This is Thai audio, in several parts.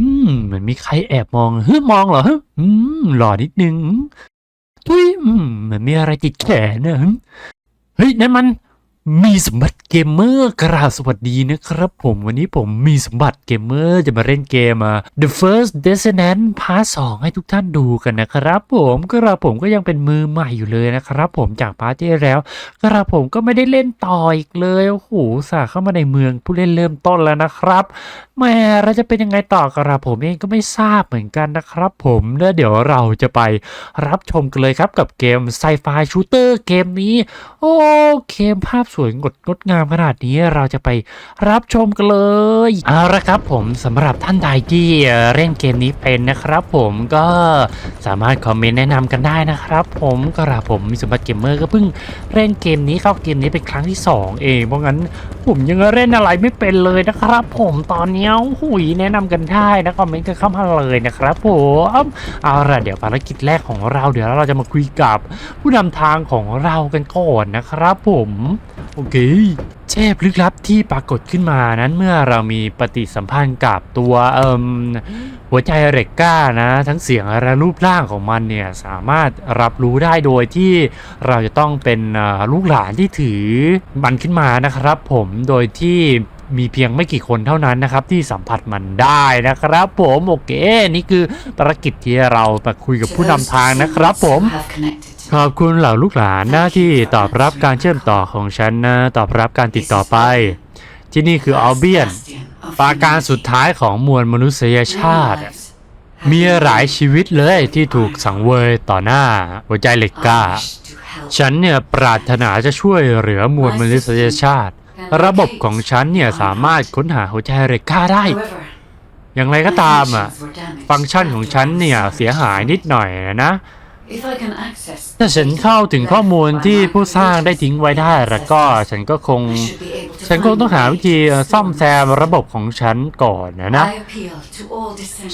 อืมเหมือนมีใครแอบมองเฮ้ยมองเหรอฮอืมหล่อนิดนึงทุยอืมเหมือนมีอะไรติดแขนเนะเฮ้ยนั่นมัน มีสมบัติเกมเมอร์กราบสวัสดีนะครับผมวันนี้ผมมีสมบัติเกมเมอร์จะมาเล่นเกมอะ The First Descendant Part 2 ให้ทุกท่านดูกันนะครับ ผมกระผมก็ยังเป็นมือใหม่อยู่เลยนะครับ ผมจากพาร์ทที่แล้วกระผมก็ไม่ได้เล่นต่ออีกเลยโอ้โหสาเข้ามาในเมืองผู้เล่นเริ่มต้นแล้วนะครับแม่เราจะเป็นยังไงต่อกระผมเองก็ไม่ทราบเหมือนกันนะครับ ผมแล้วเดี๋ยวเราจะไปรับชมกันเลยครับกับเกมไซไฟชูเตอร์เกมนี้ โอ้เกมภาพสวยงดงดงามขนาดนี้เราจะไปรับชมกันเลยเอาละครับผมสำหรับท่านใดที่เล่นเกมนี้เป็นนะครับ ผมก็สามารถคอมเมนต์แนะนำกันได้นะครับ ผมกระผมมีสมบัติเกมเมอร์ก็เพิ่งเล่นเกมนี้เข้าเกมนี้เป็นครั้งที่สองเอง เพราะงั้นผมยังเล่นอะไรไม่เป็นเลยนะครับ ผมตอนนี้หุยแนะนำกันได้นะคอมเมนต์กันเข้ามาเลยนะครับผมเอาล่ะเดี๋ยวภารกิจแรกของเราเดี๋ยวเราจะมาคุยกับผู้นำทางของเรากันก่อนนะครับผมโอเคเทพลึกลับที่ปรากฏขึ้นมานั้นเมื่อเรามีปฏิสัมพันธ์กับตัวเอ่มหัวใจเรกก้านะ ทั้งเสียงและรูปร่างของมันเนี่ยสามารถรับรู้ได้โดยที่เราจะต้องเป็นลูกหลานที่ถือมันขึ้นมานะครับ ผมโดยที่มีเพียงไม่กี่คนเท่านั้นนะครับ ที่สัมผัสมันได้นะครับ ผมโอเค นี่คือภารกิจที่เรามาคุยกับผู้นำทางนะครับ ผม ขอบคุณเหล่าลูกหลานนะที่ตอบรับการเชื่อมต่อของฉันนะตอบรับการติดต่อไป ที่นี่คืออัลเบียนปราการสุดท้ายของมวลมนุษยชาติ มีหลายชีวิตเลยที่ถูกสังเวยต่อหน้าหัวใจเหล็กกล้า ฉันเนี่ยปรารถนาจะช่วยเหลือมวลมนุษยชาติ ระบบของฉันเนี่ยสามารถค้นหาหัวใจเหล็กกล้าได้ อย่างไรก็ตามอะ ฟังก์ชันของฉันเนี่ยเสียหายนิดหน่อยนะ ถ้าฉันเข้าถึงข้อมูลที่ผู้สร้างได้ทิ้งไว้ได้แล้วก็ฉันก็คง ฉันคงต้องหาวิธีซ่อมแซมระบบของฉันก่อนนะนะ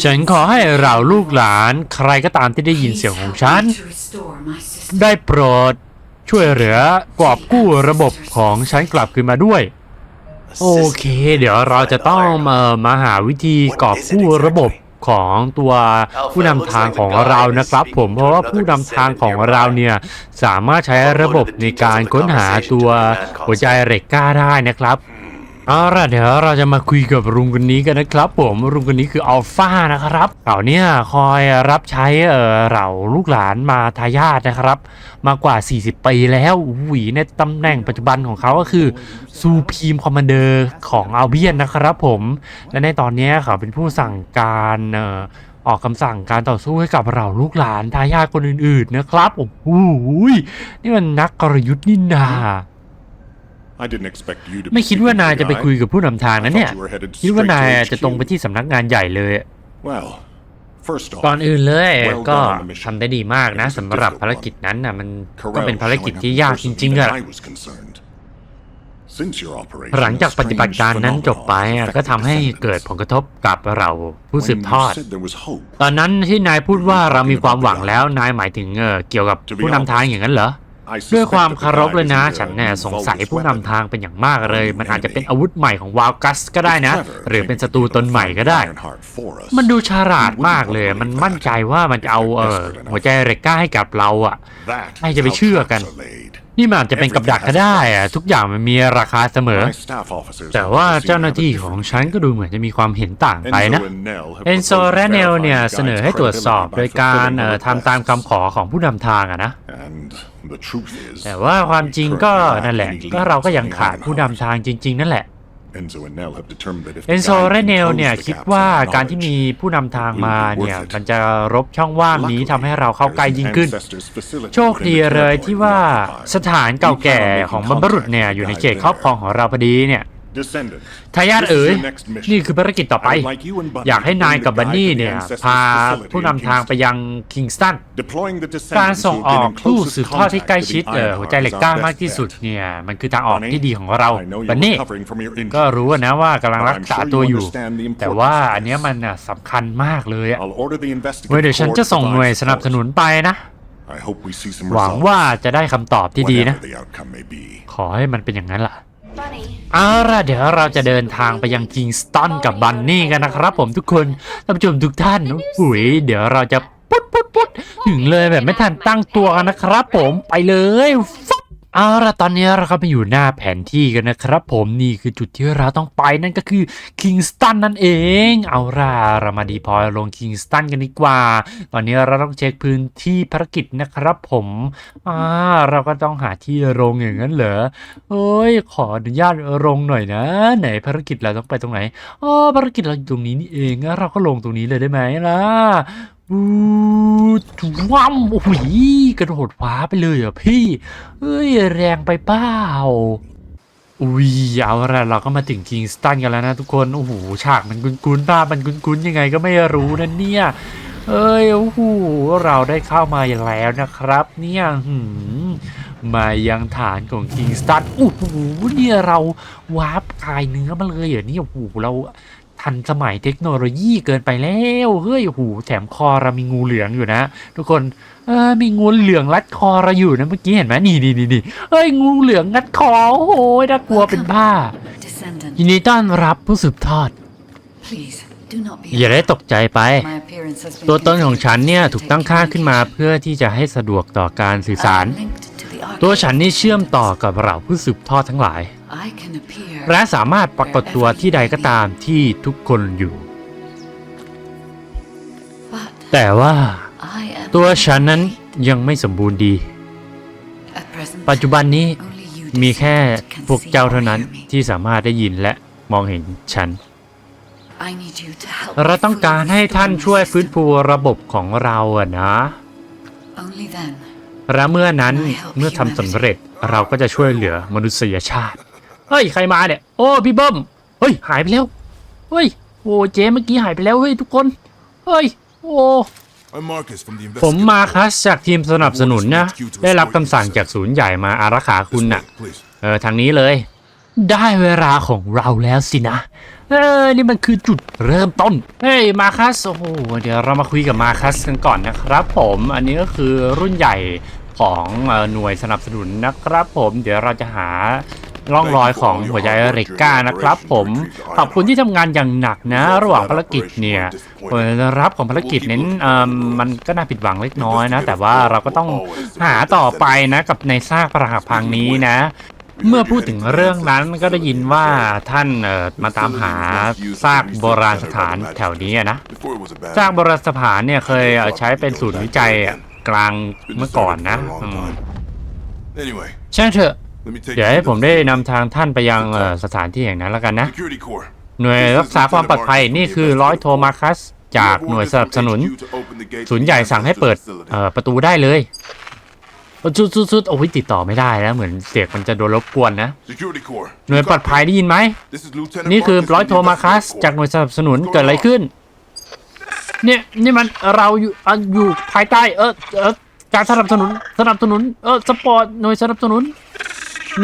ฉันขอให้เราลูกหลานใครก็ตามที่ได้ยินเสียงของฉัน ได้โปรดช่วยเหลือกอบกู้ระบบของฉันกลับคืนมาด้วย โอเค เดี๋ยวเราจะต้องมามาหาวิธีกอบกู้ระบบ ของตัวผู้นำทางของเรานะครับ ผมเพราะว่าผู้นำทางของเราเนี่ยสามารถใช้ระบบในการค้นหาตัวหัวใจเหล็กกล้าได้นะครับ เอาล่ะเดี๋ยวเราจะมาคุยกับลุงคนนี้กันนะครับ ผมลุงคนนี้คืออัลฟานะครับเขาเนี่ยคอยรับใช้เออเหล่าลูกหลานมาทายาทนะครับ มากว่า 40 ปีแล้วหวีในตำแหน่งปัจจุบันของเขาก็คือซูพีมคอมมานเดอร์ของอัลเบียนนะครับผมและในตอนนี้เขาเป็นผู้สั่งการเอ่อออกคำสั่งการต่อสู้ให้กับเราลูกหลานทายาทคนอื่นๆนะครับโอ้โหนี่มันนักกลยุทธ์นี่นา ไม่คิดว่านายจะไปคุยกับผู้นำทางนะเนี่ย คิดว่านายจะตรงไปที่สำนักงานใหญ่เลย ก่อนอื่นเลยก็ทำได้ดีมากนะสำหรับภารกิจนั้นนะมันก็เป็นภารกิจที่ยากจริงๆอะหลังจากปฏิบัติการนั้นจบไปอะก็ทำให้เกิดผลกระทบกับเราผู้สืบทอด ตอนนั้นที่นายพูดว่าเรามีความหวังแล้วนายหมายถึงเออเกี่ยวกับผู้นำทางอย่างนั้นเหรอ ด้วยความเคารพเลยนะ ฉันเนี่ยสงสัยผู้นำทางเป็นอย่างมากเลย มันอาจจะเป็นอาวุธใหม่ของวาลกัสก็ได้นะ หรือเป็นศัตรูตนใหม่ก็ได้ มันดูฉลาดมากเลย มันมั่นใจว่ามันจะเอาเออหัวใจเรกก้าให้กับเราอะใครจะไปเชื่อกัน นี่มันอาจจะเป็นกับดักก็ได้อะทุกอย่างมันมีราคาเสมอ แต่ว่าเจ้าหน้าที่ของฉันก็ดูเหมือนจะมีความเห็นต่างไปนะเอนโซและเนลเนี่ยเสนอให้ตรวจสอบโดยการเอ่อทำตามคำขอของผู้นำทางอะนะแต่ว่าความจริงก็นั่นแหละก็เราก็ยังขาดผู้นำทางจริง ๆ นั่นแหละ เอนโซและเนลเนี่ยคิดว่าการที่มีผู้นำทางมาเนี่ยมันจะรบช่องว่างนี้ทำให้เราเข้าใกล้ยิ่งขึ้น โชคดีเลยที่ว่าสถานเก่าแก่ของบรรพบุรุษเนี่ยอยู่ในเขตครอบครองของเราพอดีเนี่ย ทายาทเอ๋ยนี่คือภารกิจต่อไป อยากให้นายกับบันนี่เนี่ย พาผู้นำทางไปยังคิงสตัน การส่งออกผู้สืบทอดที่ใกล้ชิดเออหัวใจเหล็กกล้ามากที่สุดเนี่ย มันคือทางออกที่ดีของเราบันนี่ก็รู้นะว่ากำลังรักษาตัวอยู่ แต่ว่าอันเนี้ยมันน่ะสำคัญมากเลยอะเว้ยเดี๋ยวฉันจะส่งหน่วยสนับสนุนไปนะหวังว่าจะได้คำตอบที่ดีนะ ขอให้มันเป็นอย่างนั้นล่ะ Bunny, เอาล่ะเดี๋ยวเราจะเดินทางไปยังคิงสตันกับบันนี่กันนะครับผมทุกคนท่านผู้ชมทุกท่านอุ้ยเดี๋ยวเราจะปุ๊ดปุ๊ดปุ๊ดถึงเลยแบบไม่ทันตั้งตัวกันนะครับผมไปเลยฟับ เอาละตอนนี้เราก็ไปอยู่หน้าแผนที่กันนะครับผมนี่คือจุดที่เราต้องไปนั่นก็คือคิงสตันนั่นเอง เอาล่ะเรามาดีพอยลงคิงสตันกันดีกว่า ตอนนี้เราต้องเช็คพื้นที่ภารกิจนะครับผมอ่าเราก็ต้องหาที่ลงอย่างนั้นเหรอเอ้ยขออนุญาตลงหน่อยนะ ไหนภารกิจเราต้องไปตรงไหนอ๋อภารกิจเราอยู่ตรงนี้นี่เองเราก็ลงตรงนี้เลยได้ไหมล่ะ บูทวัมโอ้โหกระโดดฟ้าไปเลยเหรอะพี่เอ้ยแรงไปเปล่าอุ้ยเอาละเราก็มาถึงคิงสตันกันแล้วนะทุกคน โอ้โหฉากมันคุ้นๆภาพมันคุ้นๆยังไงก็ไม่รู้นะเนี่ยเอ้ยโอ้โหเราได้เข้ามาแล้วนะครับ เนี่ยหืมมายังฐานของคิงสตันโอ้โหเนี่ยเราวาร์ปกายเนื้อมาเลยเหรอเนี่ยโอ้โหเรา ทันสมัยเทคโนโลยีเกินไปแล้วเฮ้ยโอ้โหแถมคอเรามีงูเหลืองอยู่นะ ทุกคนเออมีงูเหลืองรัดคอเราอยู่นะเมื่อกี้เห็นไหมนี่นี่นี่นี่เอ้ยงูเหลืองรัดคอโอ้โหน่ากลัวเป็นบ้า Descendant, ยินดีต้อนรับผู้สืบทอด please do not be อย่าได้ตกใจไป My appearance has been ตัวตนของฉันเนี่ย configured ถู to กตั้ง take ค่า human ขึ้นมา features. เพื่อที่จะให้สะดวกต่อการสื่อ I สาร am linked to the ตัวฉัน archive. นี่เชื่อมต่อกับเหล่าผู้สืบทอดทั้งหลาย I can appear และสามารถปรากฏตัวที่ใดก็ตามที่ทุกคนอยู่ but แต่ว่า I am ตัวฉันนั้นยังไม่สมบูรณ์ดี at present ปัจจุบันนี้ only you มีแค่ descendant can พวกเจ้าเท่านั้น see or hear me. ที่สามารถได้ยินและมองเห็นฉัน I need you to help เรา me ต้อง fully การให้ท่าน restore ช่วย my ฟื้น system. ฟูระบบของเราอะนะ Only then และเมื่อนั้นเมื่อทำสำเร็จเราก็จะช่วยเหลือมนุษยชาติ เฮ้ย ใครมาเนี่ย โอ้ พี่เบิ้มเฮ้ย หายไปแล้ว เฮ้ย โอ้เจ๊เมื่อกี้หายไปแล้ว เฮ้ย ทุกคน เฮ้ย โอ้ I'm Marcus from the ผม investigative มาคัส Bureau. จากทีมสนับสนุนนะ ได้รับคำสั่งจากศูนย์ใหญ่มาอารักขาคุณ This น่ะ way, please. เออ ทางนี้เลย ได้เวลาของเราแล้วสินะ เออ นี่มันคือจุดเริ่มต้น เฮ้ย มาคัส โอ้โห เดี๋ยวเรามาคุยกับมาคัสกันก่อนนะครับผม อันนี้ก็คือรุ่นใหญ่ ของเอ่อหน่วยสนับสนุนนะครับผมเดี๋ยวเราจะหาร่องรอยของหัวใจเรก้านะครับ ผมขอบคุณที่ทำงานอย่างหนักนะ ระหว่างภารกิจเนี่ยผลรับของภารกิจเน้นเอ่อมันก็น่าผิดหวังเล็กน้อยนะ แต่ว่าเราก็ต้องหาต่อไปนะกับในซากปรักหักพังนี้นะเมื่อพูดถึงเรื่องนั้นก็ได้ยินว่าท่านเอ่อมาตามหาซากโบราณสถานแถวนี้อะนะ Before it was a bad ซากโบราณสถานเนี่ยเคยเอ่อใช้เป็นศูนย์วิจัยอะ กลาง Been เมื่อก่อน deserted นะ for a long อืม time. Anyway, ใช่เถอะ let me take เดี๋ยว you ให้ to ผม the ได้ facility. นำทางท่านไปยังเอ่อสถานที่แห่งนั้นแล้วกันนะ Security Corps. หน่วยรักษาความปลอดภัยนี่คือร้อยโทมาคัส จากหน่วยสนับสนุน ศูนย์ใหญ่สั่งให้เปิดเอ่อประตูได้เลยชุดชุดชุดโอ้ยติดต่อไม่ได้นะเหมือนเสียงมันจะโดนรบกวนนะ Security Corps. หน่วยปลอดภัยได้ยินไหม This is Lieutenant นี่คือ Marcus ร้อย from โท the มาคัส investigative จากห corps. น่วยสนับสนุนเกิดอะไรขึ้น เนี่ยนี่มันเราอยู่อะอยู่ภายใต้เออเออการสนับสนุนสนับสนุนเออสปอร์ตหน่วยสนับสนุน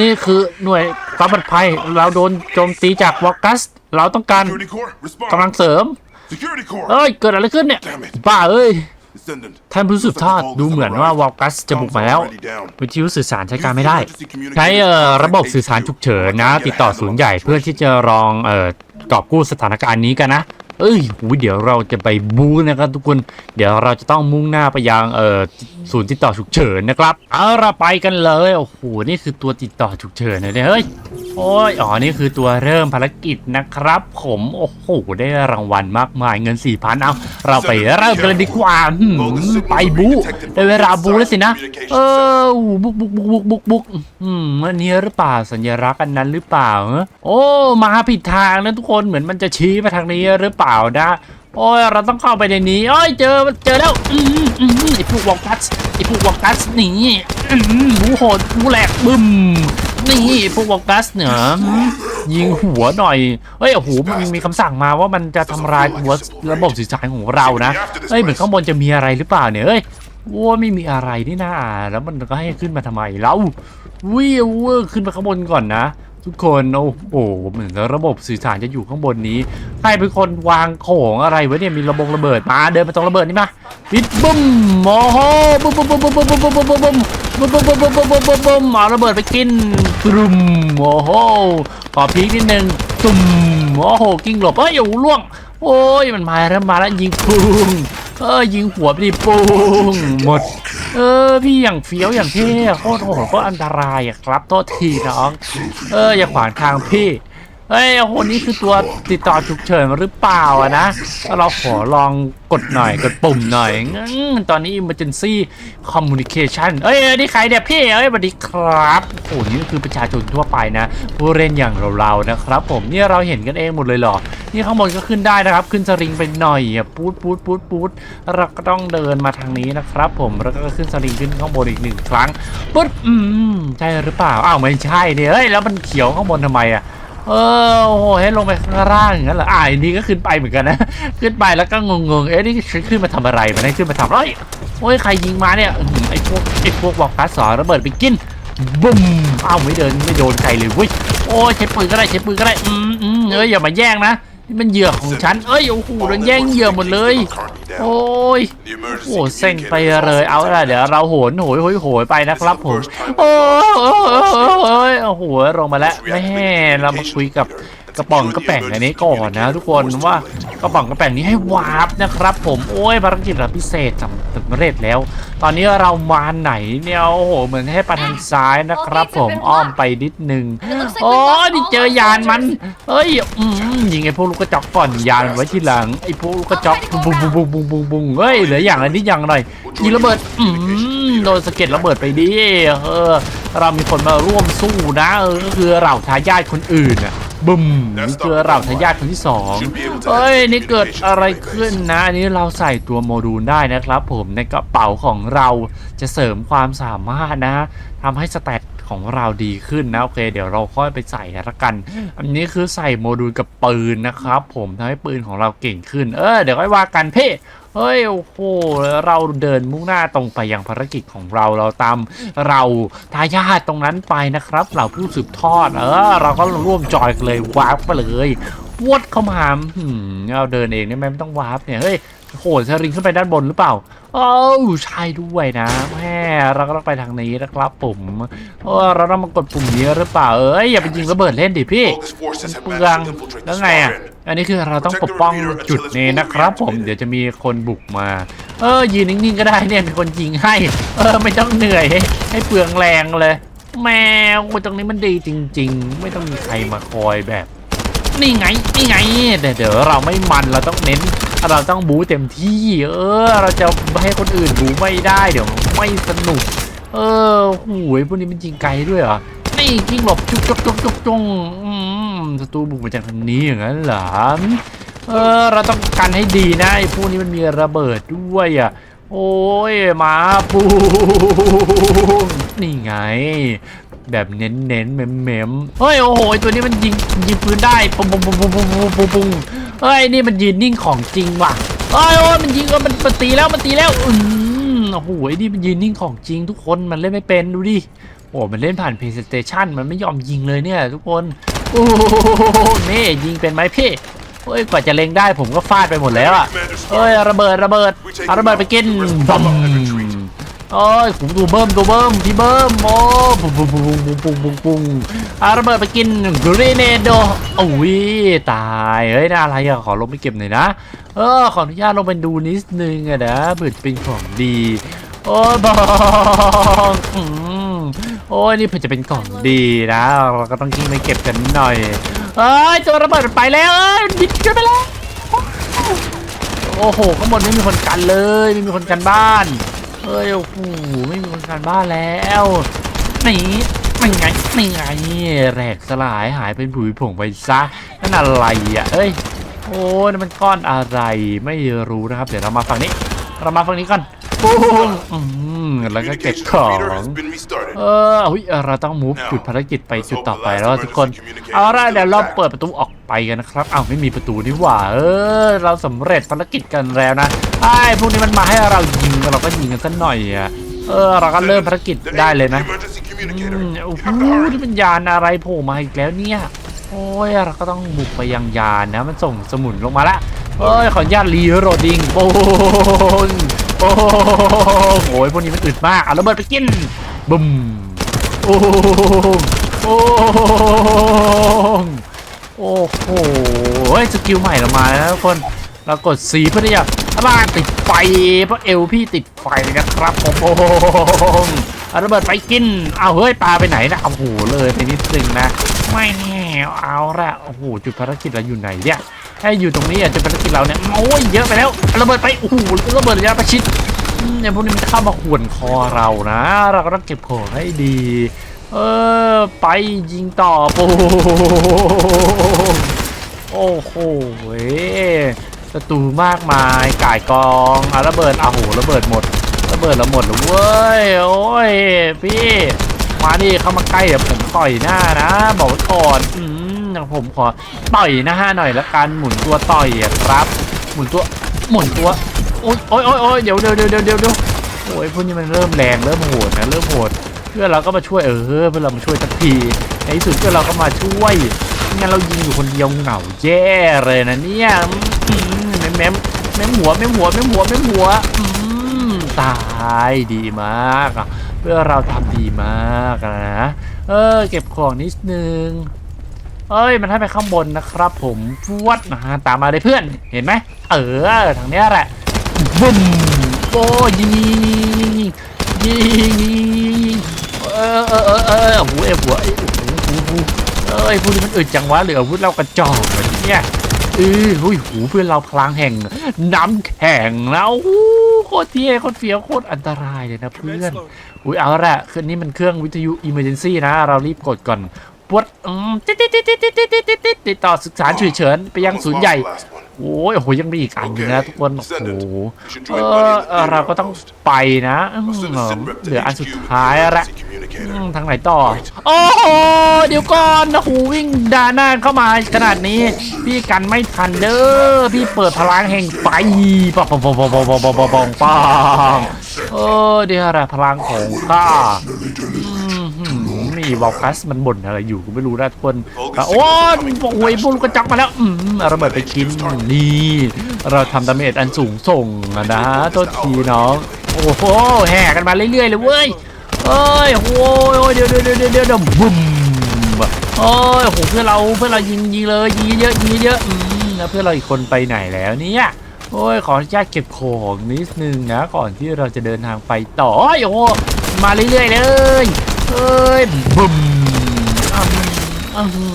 นี่คือหน่วยความปลอดภัยเราโดนโจมตีจากวอกัส เราต้องการ Security Corps, respond. กำลังเสริม Security Corps. เอ้ย เกิดอะไรขึ้นเนี่ย Damn it. บ้าเอ้ย Descendant. ท่านผู้สืบทอดดูเหมือนว่าวอกัสจะบุกมาแล้ว Already down. วิทยุสื่อสารใช้การไม่ได้ Use the emergency ใช้ communicator เอ่อ to ระบบ contact สื่อสาร HQ. ฉุกเฉิน I'll นะ get a ติดต่อ handle ศูน on ย์ the ใหญ่เพื่อ situation. ที่จะลองเอ่อกอบกู้สถานการณ์นี้กันนะ เอ้ยหูยเดี๋ยวเราจะไปบู๊นะครับทุกคน เดี๋ยวเราจะต้องมุ่งหน้าไปยังเอ่อศูนย์ติดต่อฉุกเฉินนะครับ เอาเราไปกันเลย โอ้โห นี่คือตัวติดต่อฉุกเฉินเลยเฮ้ย โอ้ยอ๋อ นี่คือตัวเริ่มภารกิจนะครับ ผมโอ้โห ได้รางวัลมากมายเงินสี่พันเอา เราไปเริ่มกันเลยดีกว่าหืมไปบู๊ได้เวลาบู๊แล้วสินะ เออบุกบุกบุกบุกบุกบุกอืมอันนี้หรือเปล่าสัญลักษณ์อันนั้นหรือเปล่าเออโอ้ มาผิดทางนะทุกคนเหมือนมันจะชี้มาทางนี้หรือเปล่านะโอ้ยเราต้องเข้าไปในนี้โอ้ยเจอเจอแล้วอืมอืมไอพวกวอลกัสไอพวกวอลกัสนี่อืมหมูโหดหมูแหลกบึ้ม นี่พวกวอลกัสเนี่ยยิงหัวหน่อยเอ้ยโอ้โหมันมีคำสั่งมาว่ามันจะทำลายหัวระบบสื่อสารของเรานะเอ้ยเหมือนข้างบนจะมีอะไรหรือเปล่าเนี่ยเอ้ยว่าไม่มีอะไรนี่นะแล้วมันก็ให้ขึ้นมาทำไมเราวิ่งขึ้นมาข้างบนก่อนนะ ทุกคนโอ้โหเหมือนระบบสื่อสารจะอยู่ข้างบนนี้ใครเป็นคนวางของอะไรไว้เนี่ยมีระบงระเบิดมาเดินมาตรงระเบิดนี่มาปิดบึ้มโอ้โหบึ้มบึ้มบึ้มบึ้มบึ้มบึ้มบึ้มบึ้มบึ้มบึ้มบึ้มบึ้มบึ้มบึ้มบึ้มบึ้มเอาระเบิดไปกินตรุมโอ้โหขอพีคนิดนึงตุ่มโอ้โหกิ้งหลบเอ้ยอยู่ล่วง โอ้ยมันมาแล้วมาแล้วยิงปุ้งเออยิงหัวไปดิปุ้งหมด เออพี่อย่างเฟี้ยวอย่างเท่โคตรโหดโคตรอันตรายอะครับโทษทีน้อง เอออย่าขวางทางพี่ เฮ้ยโอ้โหนี่คือตัวติดต่อฉุกเฉินหรือเปล่าอะนะเราขอลองกดหน่อยกดปุ่มหน่อยงั้นตอนนี้ emergency communication เอ้ยนี่ใครเนี่ยพี่เอ้ยสวัสดีครับโอ้โหนี่คือประชาชนทั่วไปนะผู้เล่นอย่างเราๆนะครับ ผมเนี่ยเราเห็นกันเองหมดเลยเหรอ นี่ข้างบนก็ขึ้นได้นะครับ ขึ้นสลิงไปหน่อยอะปูดปูดปูดปูดเราก็ต้องเดินมาทางนี้นะครับ ผมแล้วก็ขึ้นสลิงขึ้นข้างบนอีกหนึ่งครั้งปุ๊ดอืมใช่หรือเปล่าอ้าวไม่ใช่เนี่ยเฮ้ยแล้วมันเขียวข้างบนทำไมอะ เออโอ้โหให้ลงไปข้างล่างอย่างนั้นเหรออ่าอันนี้ก็ขึ้นไปเหมือนกันนะ ขึ้นไปแล้วก็งงๆ เอ๊ะนี่ฉันขึ้นมาทำอะไรมันให้ขึ้นมาทำเอ้ยโอ้ยใครยิงมาเนี่ยไอ้พวกไอ้พวกบอกพาสอระเบิดไปกินบุ้มอ้าวไม่เดินไม่โดนใครเลยเว้ยโอ้ยใช้ปืนก็ได้ใช้ปืนก็ได้อืมอืมเอ้ยอย่ามาแย่งนะ นี่มันเหยื่อของฉัน เอ้ย โอ้โห โดนแย่งเหยื่อหมดเลย โอ้ย โอ้เซ็งไปเลย เอาละเดี๋ยวเราโหนโหยโหยโหยไปนะครับผม โอ้ยโอ้โหลงมาแล้วแม่เรามาคุยกับ กระป๋องกระแป่งอันนี้ก่อนนะทุกคนว่ากระป๋องกระแป่งนี้ให้วาร์ปนะครับ ผมโอ้ยภารกิจระพิเศษสำเร็จแล้ว ตอนนี้เรามาไหนเนี่ยโอ้โหเหมือนให้ไปทางซ้ายนะครับ ผมอ้อมไปนิดนึงโอ้ยนี่เจอยานมันเอ้ยอืมยิงไอ้พวกลูกกระจอกก่อนยานไว้ทีหลังไอ้พวกลูกกระจอกบุ้งบุ้งบุ้งบุ้งบุ้งบุ้งเฮ้ยเหลืออย่างละนิดอย่างหน่อยยิงระเบิดอืมโดนสะเก็ดระเบิดไปดิเออเรามีคนมาร่วมสู้นะเออก็คือเหล่าทายาทคนอื่นอะ บึ้มนี่คือเหล่าทายาทคนที่สองเอ้ยนี่เกิดอะไรขึ้นนะอันนี้เราใส่ตัวโมดูลได้นะครับ ผมในกระเป๋าของเราจะเสริมความสามารถนะทำให้สแตทของเราดีขึ้นนะโอเค เดี๋ยวเราค่อยไปใส่ละกัน อันนี้คือใส่โมดูลกับปืนนะครับ ผมทำให้ปืนของเราเก่งขึ้น เออเดี๋ยวค่อยว่ากันเพ่ เฮ้ยโอ้โหเราเดินมุ่งหน้าตรงไปยังภารกิจของเราเราตามเราทายาทตรงนั้นไปนะครับ เราผู้สืบทอดเออเราก็ร่วมจอยกันเลยวาร์ปไปเลยวดเข้ามาหืมเราเดินเองได้ไหมไม่ต้องวาร์ปเนี่ยเฮ้ยโหสลิงขึ้นไปด้านบนหรือเปล่าโอ้าวใช่ด้วยนะแม่เราก็ต้องไปทางนี้นะครับผมเออเราต้องมากดปุ่มนี้หรือเปล่าเอ้ยอย่าไปยิงระเบิดเล่นดิพี่ Bogus forces have เปลือง managed to infiltrate แล้ว the ไงอะ star end. อันนี้คือเราต้องปกป้องจุดนี้นะครับ ผมเดี๋ยวจะมีคนบุกมา เออยืนนิ่งๆก็ได้เนี่ยมีคนยิงให้ เออไม่ต้องเหนื่อยให้ให้เปลืองแรงเลย แมวตรงนี้มันดีจริง ๆ ไม่ต้องมีใครมาคอยแบบ นี่ไงนี่ไงเดี๋ยวเดี๋ยวเราไม่มันเราต้องเน้น เราต้องบูเต็มที่ เออ เราจะให้คนอื่นบูไม่ได้เดี๋ยวไม่สนุก เออหูยพวกนี้มันยิงไกลด้วยเหรอ นี่ยิงหลบจุกจุกจุกจุกจุงอืมศัตรูบุกมาจากทางนี้อย่างนั้นเหรอเออเราต้องกันให้ดีนะไอ้พวกนี้มันมีระเบิดด้วยอะโอ้ยมาปูงนี่ไง แบบเน้นเน้นๆเมมเมมๆเฮ้ยโอ้โหตัวนี้มันยิงยิงปืนได้ปุ้งปุ้งปุ้งปุ้งปุ้งปุ้งปุ้งปุ้งเฮ้ยนี่มันยืนนิ่งของจริงว่ะเฮ้ยโอ้ยมันยิงก็มันมันตีแล้วมันตีแล้วอืมโอ้โหนี่มันยืนนิ่งของจริงทุกคนมันเล่นไม่เป็นดูดิ โอ้มันเล่นผ่าน PlayStation มันไม่ยอมยิงเลยเนี่ยทุกคนโอ้โหนี่ยิงเป็นไหมพี่เฮ้ยกว่าจะเล็งได้ผมก็ฟาดไปหมดแล้วอะเอ้ยระเบิดระเบิดเอาระเบิดไปกินบัมโอ้ยผมตัวเบิ้มตัวเบิ้มพี่เบิ้มโอ้ปุ้งปุ้งปุ้งปุ้งปุ้งปุ้งปุ้งเอาระเบิดไปกินกรีเนโดโอ้ยตายเฮ้ยน่าอะไรอะขอลงไปเก็บหน่อยนะเออขออนุญาตลงไปดูนิดนึงอะนะเผื่อจะเป็นของดีโอ้ยบองอืม โอ้ยนี่เผื่อจะเป็นของดีนะเราก็ต้องกิ้งไปเก็บกันหน่อยเอ้ยตัวระเบิดมันไปแล้วเอ้ยบิดกันไปแล้วโอ้โหข้างบนไม่มีคนกันเลยไม่มีคนกันบ้านเอ้ยโอ้โหไม่มีคนกันบ้านแล้วหนีไม่ไงไม่ไงแหลกสลายหายเป็นผุยผงไปซะนั่นอะไรอะเอ้ยโอ้ยนั่นมันก้อนอะไรไม่รู้นะครับ เดี๋ยวเรามาฝั่งนี้ เรามาฝั่งนี้ก่อน ปุ้งอืมแล้วก็เก็บ Communication ของ repeater has been restarted. เอออุ๊ยเราต้องมูฟจุดภารกิจไปจุดต่อไปแล้วทุกคนเอาละเดี๋ยวเราเปิดประตูออกไปกันนะครับอ้าวไม่มีประตูนี่หว่าเออเราสำเร็จภารกิจกันแล้วนะไอ้พวกนี้มันมาให้เรายิงเราก็ยิงกันสักหน่อยอะเออเราก็เริ่มภารกิจ The ได้ aim- เลยนะ the emergency communicator. อืมโอ้ You โห have to hurry. นี่มันยานอะไรโผล่มาอีกแล้วเนี่ยโอ้ยเราก็ต้องบุกไปยังยานนะมันส่งสมุนลงมาละเอ้ยขออนุญาตรีโรดดิ้งโป้ง โป้โอ้ยพวกนี้มันอึดมาก เอาระเบิดไปกินบึ้มโอ้โอ้งโอ้โหเฮ้ยสกิลใหม่เรามาแล้วทุกคนเรากด C เพื่อที่จะบ้านติดไฟเพราะเอวพี่ติดไฟนะครับผมโอ้โหเอาระเบิดไปกิน เอาเฮ้ยปลาไปไหนนะโอ้โหเลยไปนิดนึงนะ ไม่แน่เอาละโอ้โหจุดภารกิจเราอยู่ไหนเนี่ย ถ้าอยู่ตรงนี้อะจุดภารกิจเราเนี่ยโอ้ยเยอะไปแล้วระเบิดไปโอ้โหระเบิดระยะประชิดอืมเนี่ยพวกนี้มันจะเข้ามาข่วนคอเรานะ เราก็ต้องเก็บของให้ดี เออไปยิงต่อโอ้โหโอ้โหเว้ศัตรูมากมายก่ายกองเอาระเบิดเอาโหระเบิดหมดระเบิดเราหมดแล้วเว้ยโอ้ยพี่มาดิเข้ามาใกล้เดี๋ยวผมต่อยหน้านะ บอกก่อนอืม เดี๋ยวผมขอต่อยหน้าหน่อยละกันหมุนตัวต่อยอะครับ หมุนตัวหมุนตัวโอ้ยโอ้ยโอ้ยโอ้ยเดี๋ยวเดี๋ยวเดี๋ยวเดี๋ยวเดี๋ยวโอ้ยพวกนี้มันเริ่มแรงเริ่มโหดนะเริ่มโหดเพื่อนเราก็มาช่วยเออเพื่อนเรามาช่วยสักทีในที่สุดเพื่อนเราก็มาช่วยไม่งั้นเรายิงอยู่คนเดียวเหงาแย่เลยนะเนี่ยแม้มแม้มแม้มหัวแม้มหัวแม้มหัวแม้มหัวอืมตายดีมากเพื่อเราทำดีมากนะเออเก็บของนิดนึง เอ้ยมันให้ไปข้างบนนะครับ ผมฟวดมาตามมาเลยเพื่อนเห็นไหมเออทางเนี้ยแหละบุ้มโอ้ยิงยิงยิงยิงยิงเออเออเออเออโอ้โหเอ้หัวไอ้โอ้โหโอ้โหเอ้ยพวกนี้มันอึดจังวะเหลืออาวุธเรากระจอกแบบเนี่ยเออหุยหูเพื่อนเราพลังแห่งน้ำแข็งแล้วโอ้โหโคตรเท่โคตรเฟี้ยวโคตรอันตรายเลยนะเพื่อนอุ้ยเอาละคืนนี้มันเครื่องวิทยุ emergency นะ เรารีบกดก่อน ปวดอืมติดติดติดติดติดติดติดติดติดติดต่อศึกษาฉุกเฉินไปยังศูนย์ใหญ่ โอ้ยโอ้โหยังมีอีกอันนึงนะทุกคน โอ้โหเออเราก็ต้องไปนะเหลืออันสุดท้ายละทางไหนต่อ โอ้โหเดี๋ยวก่อนนะหูวิ่งด่าหน้าเข้ามาขนาดนี้ พี่กันไม่ทันเด้อพี่เปิดพลังแห่งไฟปังปังปังปังปังปังปังปังเออเดี๋ยวอะไรพลังของข้า มนี่วอลคัสมันบ่นอะไรอยู่ก็ไม่รู้นะทุกคนแต่โอ้ยโอ้ยพวกลูกกระจักมาแล้วอืมเอาระเบิดไปกินนี่ เราทำดาเมจอันสูงส่งอะนะโทษทีน้องโอ้โหแห่กันมาเรื่อยๆเลยเว้ยเอ้ยโอ้ยโอ้ยเดี๋ยวเดี๋ยวเดี๋ยวเดี๋ยวเดี๋ยวบุ้มโอ้ยโอ้โหเพื่อนเราเพื่อนเรายิงยิงเลยยิงเยอะยิงเยอะอืมแล้วเพื่อนเราอีกคนไปไหนแล้วเนี่ยโอ้ยขออนุญาตเก็บของนิดนึงนะก่อนที่เราจะเดินทางไปต่อโอ้ยโอ้โหมาเรื่อยๆเลย เอ้ยบุ้มอืมอืม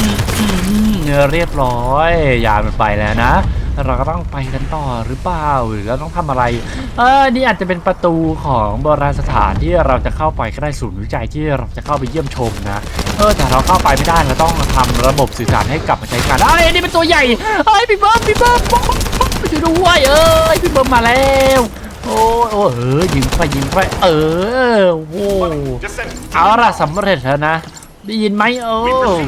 อืมอืมเรียบร้อย ยานมันไปแล้วนะ เราก็ต้องไปกันต่อหรือเปล่าหรือเราต้องทำอะไร เออนี่อาจจะเป็นประตูของโบราณสถานที่เราจะเข้าไปก็ได้ศูนย์วิจัยที่เราจะเข้าไปเยี่ยมชมนะ เออแต่เราเข้าไปไม่ได้เราต้องทำระบบสื่อสารให้กลับมาใช้การเอ้ยนี่เป็นตัวใหญ่เอ้ยพี่เบิ้มพี่เบิ้มไปอยู่ด้วยเอ้ยพี่เบิ้มมาแล้ว โอ้ยโอ้ยเออยิงไปยิงไปเออโว้ Just send เอาล่ะสำเร็จแล้วนะ ได้ยินไหมเออ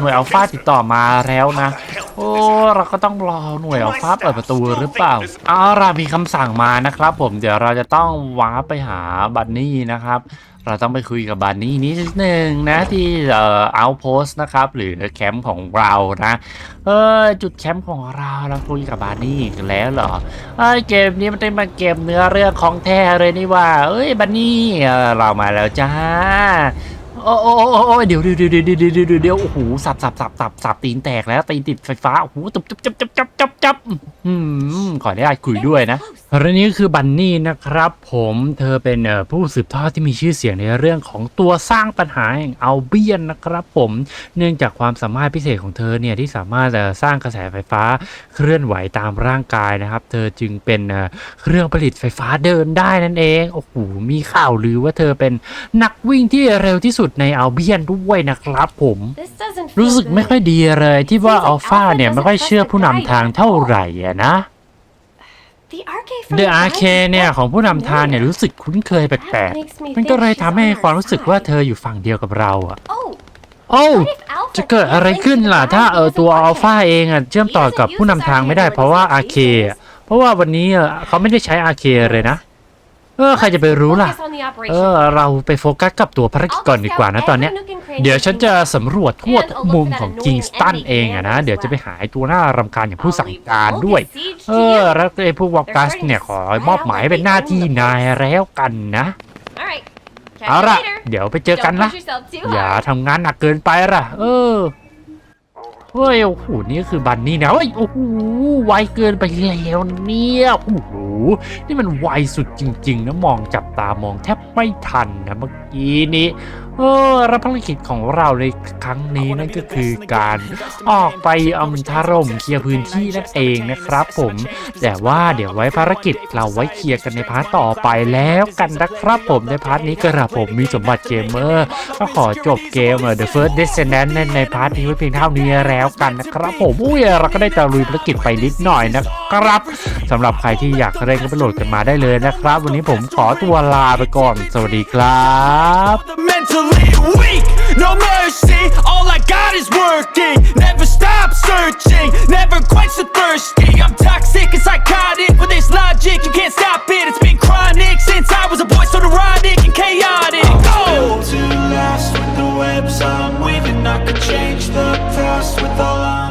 หน่วยอัลฟาติดต่อมาแล้วนะ โอ้เราก็ต้องรอหน่วยอัลฟาเปิดประตูหรือเปล่าเอาล่ะมีคำสั่งมานะครับ ผมเดี๋ยวเราจะต้องว้าร์ปไปหาบันนี่นะครับ เราต้องไปคุยกับบันนี่นิดนึงนะที่เอ่อเอาโพสนะครับ หรือแคมป์ของเรานะเออจุดแคมป์ของเราเราคุยกับบาร์นี่แล้วเหรอเอ้เกมนี้มันเป็นมาเกมเนื้อเรื่องของแท้เลยนี่ว่า เอ้ยบันนี่เรามาแล้วจ้า โอ้โอ้เดี๋ยวเดี๋ยวเดี๋ยวเดี๋ยวเดี๋ยวเดี๋ยวโอ้โหสับสับสับสับสับตีนแตกแล้วตีนติดไฟฟ้าโอ้โหจับจับจับจับจับจับอืมขอได้คุยด้วยนะ และนี่คือบันนี่นะครับผมเธอเป็นเอ่อผู้สืบทอดที่มีชื่อเสียงในเรื่องของตัวสร้างปัญหาแห่งอัลเบียนนะครับผมเนื่องจากความสามารถพิเศษของเธอเนี่ยที่สามารถเอ่อสร้างกระแสไฟฟ้าเคลื่อนไหวตามร่างกายนะครับ เธอจึงเป็นเอ่อเครื่องผลิตไฟฟ้าเดินได้นั่นเองโอ้โหมีข่าวลือว่าเธอเป็นนักวิ่งที่เร็วที่สุดในอัลเบียนด้วยนะครับผมรู้สึกไม่ค่อยดีเลยที่ว่าอัลฟาเนี่ยไม่ค่อยเชื่อผู้นำทางเท่าไหร่อะนะ เดอะอาร์เคเนี่ย ของผู้นำทางเนี่ย รู้สึกคุ้นเคยแปลกๆ มันก็เลยทำให้ความรู้สึกว่าเธออยู่ฝั่งเดียวกับเราอะโอ้จะเกิดอะไรขึ้นล่ะ ถ้าเออตัวอัลฟาเองอะเชื่อมต่อกับผู้นำทางไม่ได้เพราะว่าอาเคเพราะว่าวันนี้อะเขาไม่ได้ใช้อาเคเลยนะ เออใครจะไปรู้ล่ะ Focus on the เอ operation. อเราไปโฟกัสกับตัวภารกิจก่อนดีกว่านะตอนเนี้ย เดี๋ยวฉันจะสำรวจทั่วทุกมุมของกิงสตันเองอะนะ เดี๋ยวจะไปหาไอ้ตัวหน้ารำคาญอย่างผู้สั่งการด้วย เออแล้วไอ้พวกวอลกัสเนี่ยขอมอบหมายเป็นหน้าที่นายแล้วกันนะ Alright. Catch เอา you ละ later. เดี๋ยวไปเจอกัน Don't นะ push yourself too อย่า hard. ทำงานหนักเกินไปล่ะ เออ เฮ้ยโอ้โหนี่คือบันนี่นะเฮ้ยโอ้โหไวเกินไปแล้วเนี่ยโอ้โหนี่มันไวสุดจริง ๆ นะมองจับตามองแทบไม่ทันนะเมื่อกี้นี้ เออรับภารกิจของเราในครั้งนี้นั่นก็คือการออกไปเอามันทาร่มเคลียร์พื้นที่นั่นเองนะครับผม แต่ว่าเดี๋ยวไว้ภารกิจเราไว้เคลียร์กันในพาร์ทต่อไปแล้วกันนะครับผมในพาร์ทนี้กระผมมีสมบัติเกมเมอร์ก็ขอจบเกมเอ่อ The First Descendant ในในพาร์ทนี้ไว้เพียงเท่านี้แล้วกันนะครับผมอุ้ยเราก็ได้ตะลุยภารกิจไปนิดหน่อยนะครับสำหรับใครที่อยากเล่นก็ไปโหลดกันมาได้เลยนะครับ วันนี้ผมขอตัวลาไปก่อน สวัสดีครับ The mentally weak. No mercy, all I got is working. Never stop searching, never quench the thirsty. I'm toxic and psychotic with this logic, you can't stop it. It's been chronic since I was a boy, so neurotic and chaotic. I'm Oh, to last with the webs I'm weaving. I could change the past with all I'm.